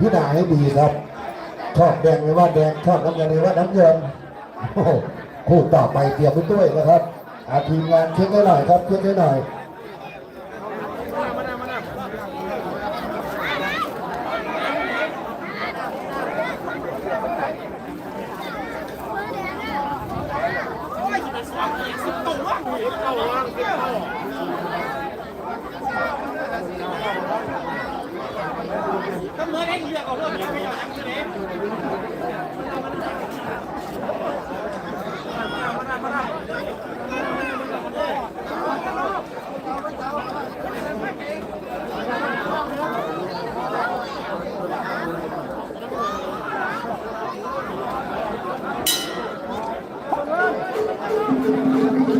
พิจารณาให้ดีครับชอบแดงหรือว่าแดงชอบน้ำเงินหรือว่าน้ำเงินโอ้โหคู่ต่อไปเตรียมไปด้วยนะครับอาทีมงานเช็คให้หน่อยครับเช็คให้หน่อย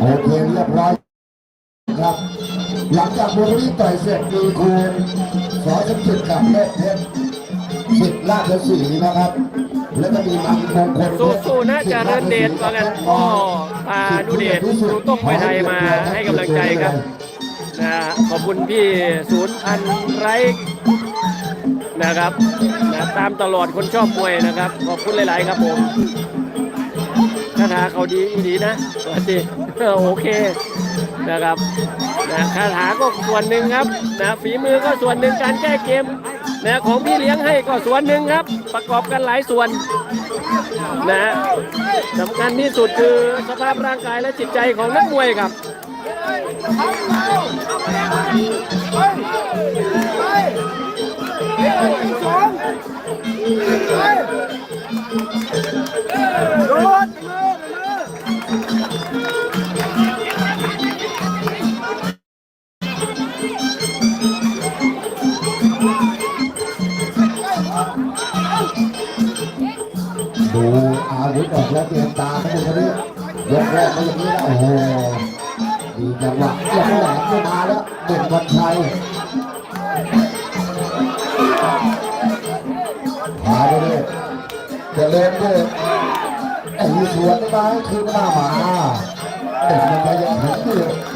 โอเคเรียบร้อยครับ หลังจากบุรีต่อยเสร็จมีคุณสอสมจิตกับเล็เพชรสิทธิ์ราชสีห์นะครับ แล้วก็มีมังมงคลสู้ๆนะเจริญเดชว่างั้นก็พานุเดชครูต้มมวยไทยมาให้กำลังใจครับนะขอบคุณพี่ศูนย์พันไรนะครับนะตามตลอดคนชอบมวยนะครับ ขอบคุณหลาย ๆ ครับผมคาถาเขาดีดีนะสวัสดี โอเคนะครับนะคาถาก็ส่วนหนึ่งครับนะฝีมือก็ส่วนหนึ่งการแก้เกมนะของพี่เลี้ยงให้ก็ส่วนหนึ่งครับ ประกอบกันหลายส่วนนะสำคัญที่สุดคือสภาพร่างกายและจิตใจของนักมวยครับ แรกมาอย่างนี้แล้วโอ้โหดีจังหวะยังแหลมไม่มาแล้วเด่นวันชัยมาเลยเลยเจะเล่นเลยไอ้สวนได้ไหมคืนหน้ามาเด่นวันชัยยังเห็นอยู่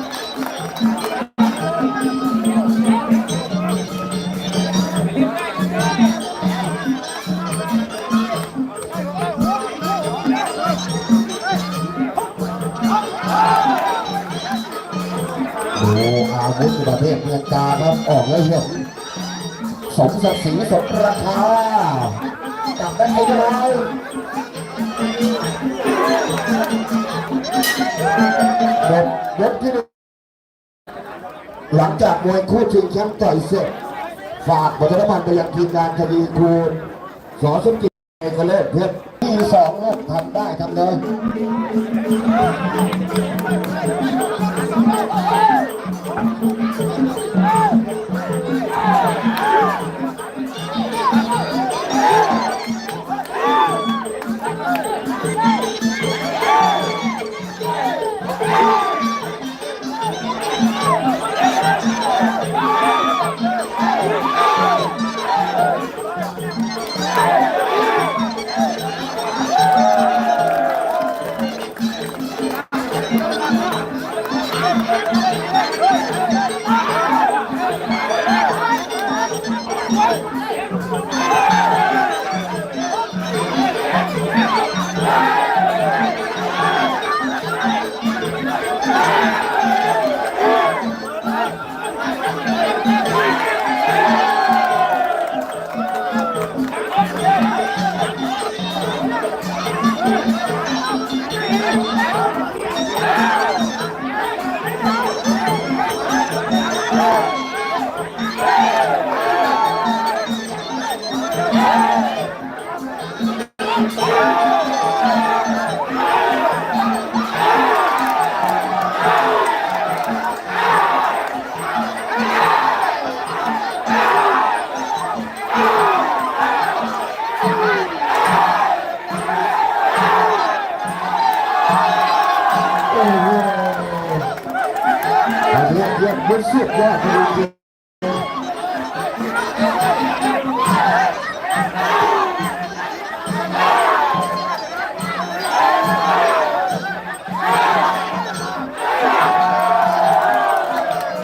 วุธประเภทเมียนกาครับออกแล้วเห็นสมศักดิ์ศรีสมราคาจับได้ไหมเลยหมดยกที่หนึ่งหลังจากมวยคู่ชิงแชมป์ต่อยเสร็จฝากบทนพันธ์ไปยังทีมงานคดีคูณสอสมจิตเอกเลิศเมเยี่ยมสุดยอดจริงๆ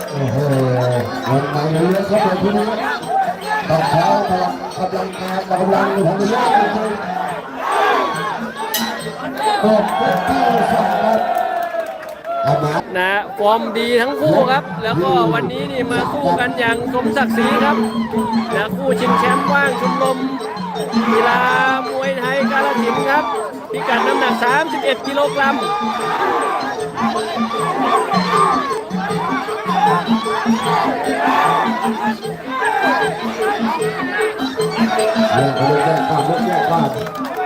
โอ้โหวันไหนเลือกเข้าไปที่นี้ตอนเช้ากำลังกำลังการกำลังทำยากจริงๆกดเป็นที่สองครับเอามา นะฟอร์มดีทั้งคู่ครับ แล้วก็วันนี้นี่มาคู่กันอย่างสมศักดิ์ศรีครับนะคู่ชิงแชมป์ว่างชุมนุมกีฬามวยไทยกาลสินธุ์ครับพิกัดน้ำหนัก 31 กิโลกรัมแยกกันเลยแยกกัน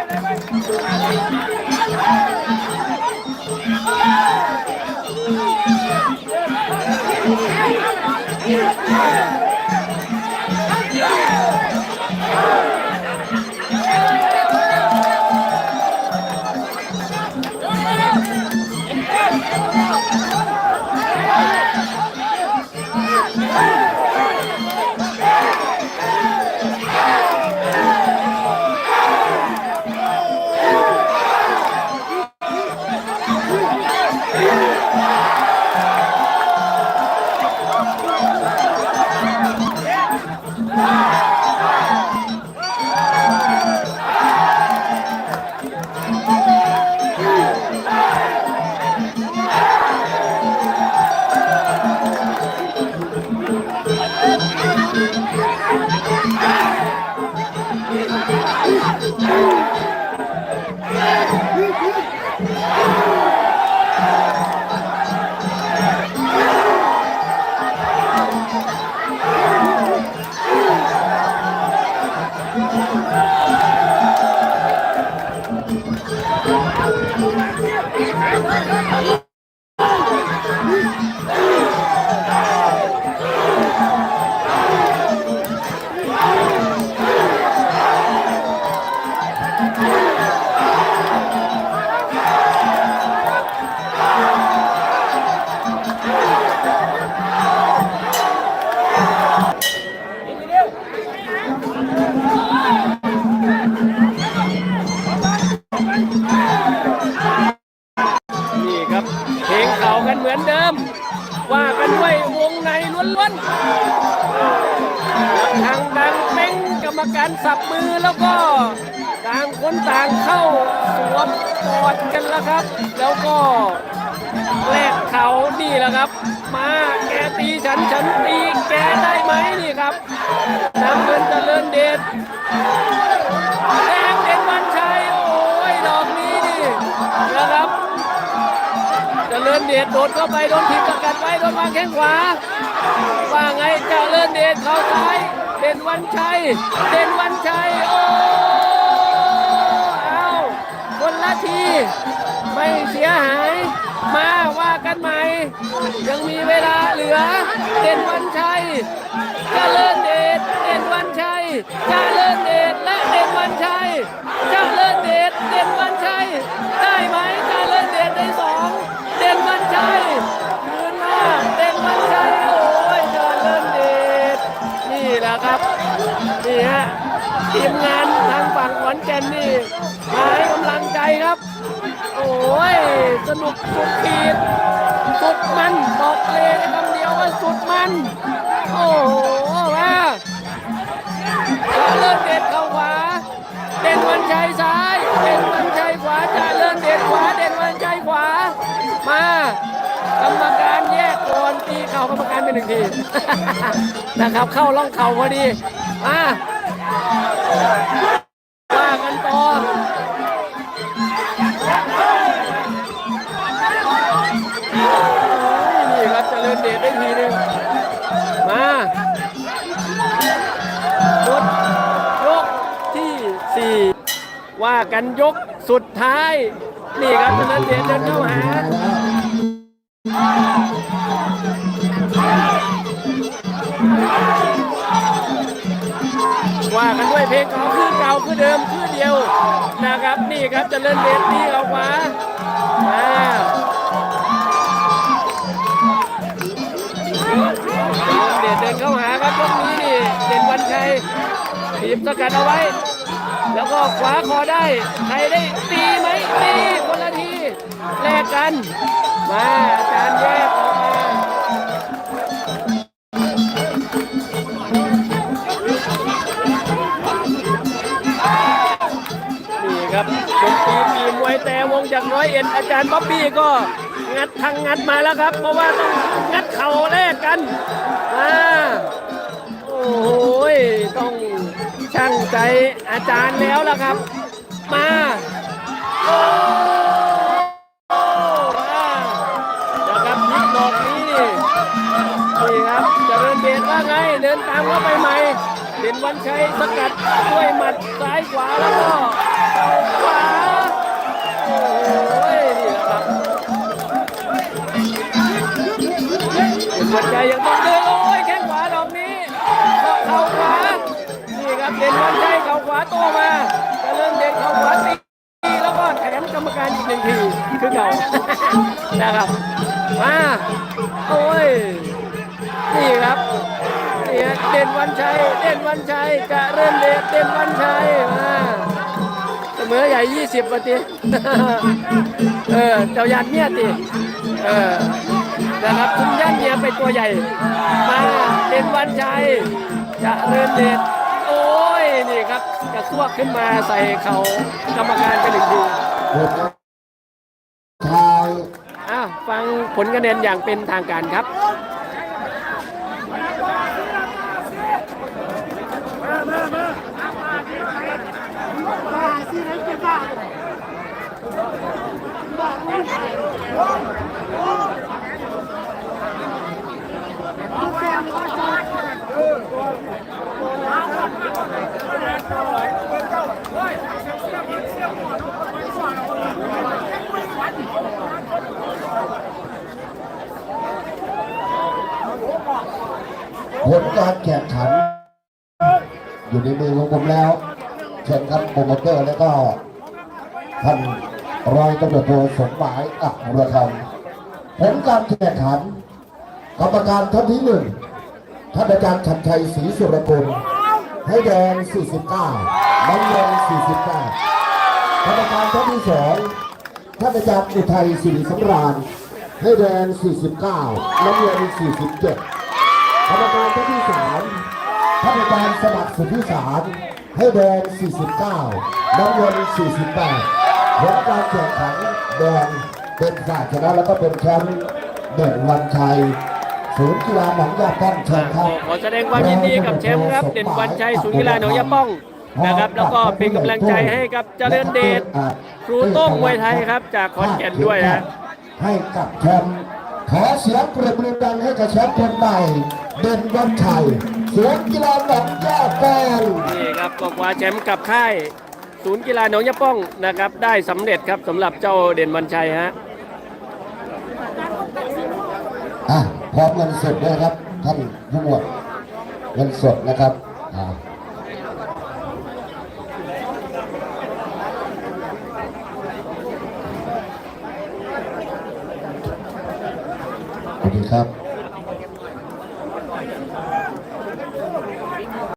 กันแล้วครับ แล้วก็แลกเขานี่แหละครับ มาแกตีฉันฉันตีแกได้ไหมนี่ครับน้ำเงินเจริญเดชแดงเด่นวันชัยโอ้ยดอกนี้นี่นะครับเจริญเดชโดดเข้าไปโดนถีบสกัดไว้โดนวางแข้งขวาว่าไงเจริญเดชเข้าซ้ายเด่นวันชัยเด่นวันชัย ไม่เสียหาย มาว่ากันใหม่ ยังมีเวลาเหลือ เด่นวันชัยจะเจริญเดชเด่นวันชัยจะเจริญเดชและเด่นวันชัยจะเจริญเดชเด่นวันชัยได้ไหมจะเจริญเดชได้สองเด่นวันชัยยืนมาเด่นวันชัยโอ้ยจะเจริญเดชนี่แหละครับนี่ฮะทีมงานทางฝั่งขอนแก่นนี่มา ครับ โอ้ย สนุกสุดขีดสุดมันบอกเลยคำเดียวว่าสุดมัน โอ้โหว่าจะเลิศเด็ดเข้าขวา เด่นวันชัยซ้าย เด่นวันชัยขวาจะเลิศเด็ดขวา เด่นวันชัยขวา มากรรมการแยกก่อนตีเข่ากรรมการเป็นหนึ่งที นะครับ เข้าล่องเข่าพอดี มาว่า สี่ว่ากันยกสุดท้าย นี่ครับเจริญเดชเดินเข้าหาว่ากันด้วยเพลงเก่าคือเก่าคือเดิมคือเดียวนะครับนี่ครับเจริญเดชนี่เอาขวามาเดชเดินเข้าหาครับยกนี้นี่เด่นวันชัยทีมสกัดเอาไว้ แล้วก็ขวาคอได้ใครได้ตีไหมตีคนละทีแลกกัน มาอาจารย์แยกมานี่ครับตีมวยแต่วงจากร้อยเอ็ดอาจารย์ป๊อบบี้ก็งัดทางงัดมาแล้วครับ เพราะว่าต้องงัดเข่าแลกกันมาโอ้ยต้อง ช่างใจอาจารย์แล้วล่ะครับ มาโอ้มานะครับพลิกดอกนี้นี่นี่ครับจะเจริญเดชว่าไง เดินตามเข้าไปใหม่เด่นวันชัยสกัดด้วยหมัดซ้ายขวาแล้วก็ขวาโอ้ยนี่แหละครับหัวใจยัง โตมาจะเริ่มเด่นเข่าขวาตีแล้วก็แถมกรรมการอีกหนึ่งทีคือเก่านะครับมาโอ้ยนี่ครับนี่ฮะเด่นวันชัยเด่นวันชัยจะเริ่มเดชเด่นวันชัยมาเสมอใหญ่ยี่สิบปฏิเออเจ้ายันเมียติเออนะครับคุณยันเมียเป็นตัวใหญ่มาเป็นวันชัยจะเริญเดชโอ้ย นี่ครับกระซวกขึ้นมาใส่เขากรรมการไปหนึ่งทีอ้าวฟังผลคะแนนอย่างเป็นทางการครับ ผลการแข่งขัน อยู่ในมือของผมแล้วเชิญครับโปรโมเตอร์แล้วก็ท่านรอยตำรวจโทสมหมายอักระคำผลการแข่งขันกรรมการท่านที่หนึ่งท่านอาจารย์ชัดชัยศรีสุรกุล ให้แดง 49น้ำเงิน48กรรมการท่านที่สองท่านอาจารย์อุทัยศรีสำราญ ให้แดง 49น้ำเงิน47กรรมการท่านที่สามท่านอาจารย์สมัครสุทธิสารให้แดง 49น้ำเงิน48ผลการแข่งขันแดงเป็นฝ่ายชนะแล้วก็เป็นแชมป์เด่นวันชัย ศูนย์กีฬาหนองยาป้องเชิญครับขอแสดงความยินดีกับแชมป์ครับเด่นวันชัยศูนย์กีฬาหนองยาป้องนะครับ แล้วก็เป็นกำลังใจให้กับเจริญเดชครูโต้งมวยไทยครับ จากขอนแก่นด้วยนะให้กับแชมป์ขอเสียงปรบมือดังให้กับแชมป์คนใหม่เด่นวันชัยศูนย์กีฬาหนองยาป้องนี่ครับก็คว้าแชมป์กับค่ายศูนย์กีฬาหนองยาป้องนะครับ ได้สำเร็จครับสำหรับเจ้าเด่นวันชัยฮะอะ พร้อมเงินสดด้วยนะครับ ท่านผู้หมวดเงินสดนะครับอ่าสวัสดีครับ